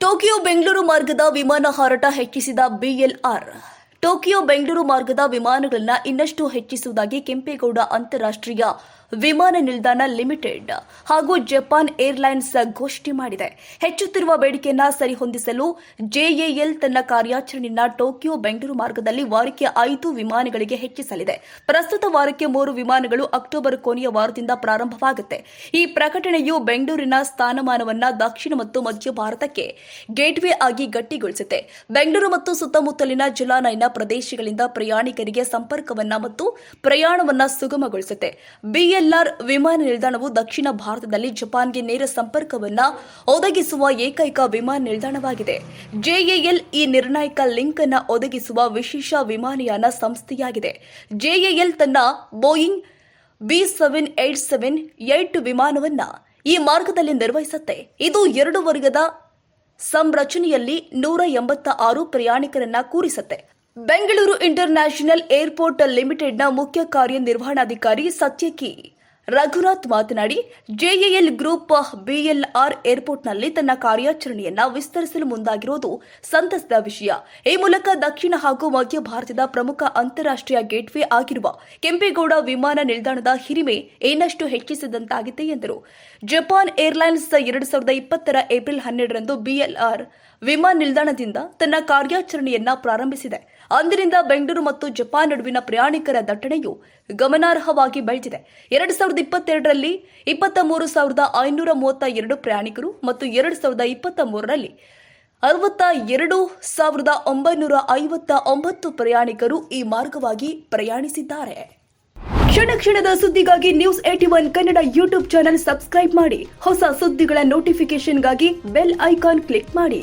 Tokyo Bengaluru ಮಾರ್ಗದ ವಿಮಾನ ಹಾರಾಟ ಹೆಚ್ಚಿಸಿದ ಬಿಎಲ್ಆರ್. ಟೋಕಿಯೋ ಬೆಂಗಳೂರು ಮಾರ್ಗದ ವಿಮಾನಗಳನ್ನು ಇನ್ನಷ್ಟು ಹೆಚ್ಚಿಸುವುದಾಗಿ ಕೆಂಪೇಗೌಡ ಅಂತಾರಾಷ್ಟ್ರೀಯ ವಿಮಾನ ನಿಲ್ದಾಣ ಲಿಮಿಟೆಡ್ ಹಾಗೂ ಜಪಾನ್ ಏರ್ಲೈನ್ಸ್ ಘೋಷಣೆ ಮಾಡಿದೆ. ಹೆಚ್ಚುತ್ತಿರುವ ಬೇಡಿಕೆಯನ್ನ ಸರಿಹೊಂದಿಸಲು ಜೆಎಎಲ್ ತನ್ನ ಕಾರ್ಯಾಚರಣೆಯನ್ನ ಟೋಕಿಯೋ ಬೆಂಗಳೂರು ಮಾರ್ಗದಲ್ಲಿ ವಾರಕ್ಕೆ ಐದು ವಿಮಾನಗಳಿಗೆ ಹೆಚ್ಚಿಸಲಿದೆ. ಪ್ರಸ್ತುತ ವಾರಕ್ಕೆ ಮೂರು ವಿಮಾನಗಳು ಅಕ್ಟೋಬರ್ ಕೊನೆಯ ವಾರದಿಂದ ಪ್ರಾರಂಭವಾಗುತ್ತೆ. ಈ ಪ್ರಕಟಣೆಯು ಬೆಂಗಳೂರಿನ ಸ್ಥಾನಮಾನವನ್ನ ದಕ್ಷಿಣ ಮತ್ತು ಮಧ್ಯ ಭಾರತಕ್ಕೆ ಗೇಟ್ವೇ ಆಗಿ ಗಟ್ಟಿಗೊಳಿಸುತ್ತೆ. ಬೆಂಗಳೂರು ಮತ್ತು ಸುತ್ತಮುತ್ತಲಿನ ಜಲಾನಯನ ಪ್ರದೇಶಗಳಿಂದ ಪ್ರಯಾಣಿಕರಿಗೆ ಸಂಪರ್ಕವನ್ನ ಮತ್ತು ಪ್ರಯಾಣವನ್ನ ಸುಗಮಗೊಳಿಸುತ್ತೆ. ಬಿಎಲ್ಆರ್ ವಿಮಾನ ನಿಲ್ದಾಣವು ದಕ್ಷಿಣ ಭಾರತದಲ್ಲಿ ಜಪಾನ್ಗೆ ನೇರ ಸಂಪರ್ಕವನ್ನ ಒದಗಿಸುವ ಏಕೈಕ ವಿಮಾನ ನಿಲ್ದಾಣವಾಗಿದೆ. ಜೆಎಎಲ್ ಈ ನಿರ್ಣಾಯಕ ಲಿಂಕ್ ಅನ್ನು ಒದಗಿಸುವ ವಿಶೇಷ ವಿಮಾನಯಾನ ಸಂಸ್ಥೆಯಾಗಿದೆ. ಜೆಎಎಲ್ ತನ್ನ Boeing B seven eight seven eight ವಿಮಾನವನ್ನ ಈ ಮಾರ್ಗದಲ್ಲಿ ನಿರ್ವಹಿಸುತ್ತೆ. ಇದು ಎರಡು ವರ್ಗದ ಸಂರಚನೆಯಲ್ಲಿ ನೂರ ಎಂಬತ್ತ ಆರು ಪ್ರಯಾಣಿಕರನ್ನ ಕೂರಿಸುತ್ತೆ. ಬೆಂಗಳೂರು ಇಂಟರ್ನ್ಯಾಷನಲ್ ಏರ್ಪೋರ್ಟ್ ಲಿಮಿಟೆಡ್ನ ಮುಖ್ಯ ಕಾರ್ಯನಿರ್ವಹಣಾಧಿಕಾರಿ ಸತ್ಯಕಿ ರಘುನಾಥ್ ಮಾತನಾಡಿ, ಜೆಎಎಲ್ ಗ್ರೂಪ್ ಬಿಎಲ್ಆರ್ ಏರ್ಪೋರ್ಟ್ನಲ್ಲಿ ತನ್ನ ಕಾರ್ಯಾಚರಣೆಯನ್ನ ವಿಸ್ತರಿಸಲು ಮುಂದಾಗಿರುವುದು ಸಂತಸದ ವಿಷಯ. ಈ ಮೂಲಕ ದಕ್ಷಿಣ ಹಾಗೂ ಮಧ್ಯ ಭಾರತದ ಪ್ರಮುಖ ಅಂತಾರಾಷ್ಟ್ರೀಯ ಗೇಟ್ವೇ ಆಗಿರುವ ಕೆಂಪೇಗೌಡ ವಿಮಾನ ನಿಲ್ದಾಣದ ಹಿರಿಮೆ ಏನಷ್ಟು ಹೆಚ್ಚಿಸಿದಂತಾಗಿದೆ ಎಂದರು. ಜಪಾನ್ ಏರ್ಲೈನ್ಸ್ ಎರಡು ಸಾವಿರದ ಇಪ್ಪತ್ತರ ಏಪ್ರಿಲ್ ಹನ್ನೆರಡರಂದು ಬಿಎಲ್ಆರ್ ವಿಮಾನ ನಿಲ್ದಾಣದಿಂದ ತನ್ನ ಕಾರ್ಯಾಚರಣೆಯನ್ನ ಪ್ರಾರಂಭಿಸಿದೆ. ಅಂದಿನಿಂದ ಬೆಂಗಳೂರು ಮತ್ತು ಜಪಾನ್ ನಡುವಿನ ಪ್ರಯಾಣಿಕರ ದಟ್ಟಣೆಯು ಗಮನಾರ್ಹವಾಗಿ ಬೆಳೆದಿದೆ. ಎರಡು ಸಾವಿರದ ಇಪ್ಪತ್ತೆರಡರಲ್ಲಿ ಇಪ್ಪತ್ತ ಮೂರು ಸಾವಿರದ ಐನೂರ ಮೂವತ್ತ ಎರಡು ಪ್ರಯಾಣಿಕರು ಮತ್ತು ಎರಡು ಸಾವಿರದ ಇಪ್ಪತ್ತ ಮೂರರಲ್ಲಿ ಅರವತ್ತ ಎರಡು ಸಾವಿರದ ಒಂಬೈನೂರ ಐವತ್ತ ಒಂಬತ್ತು ಪ್ರಯಾಣಿಕರು ಈ ಮಾರ್ಗವಾಗಿ ಪ್ರಯಾಣಿಸಿದ್ದಾರೆ. ಕ್ಷಣ ಕ್ಷಣದ ಸುದ್ದಿಗಾಗಿ news eighty one Kannada YouTube channel subscribe ಮಾಡಿ. ಹೊಸ ಸುದ್ದಿಗಳ ನೋಟಿಫಿಕೇಶನ್ಗಾಗಿ ಬೆಲ್ ಐಕಾನ್ ಕ್ಲಿಕ್ ಮಾಡಿ.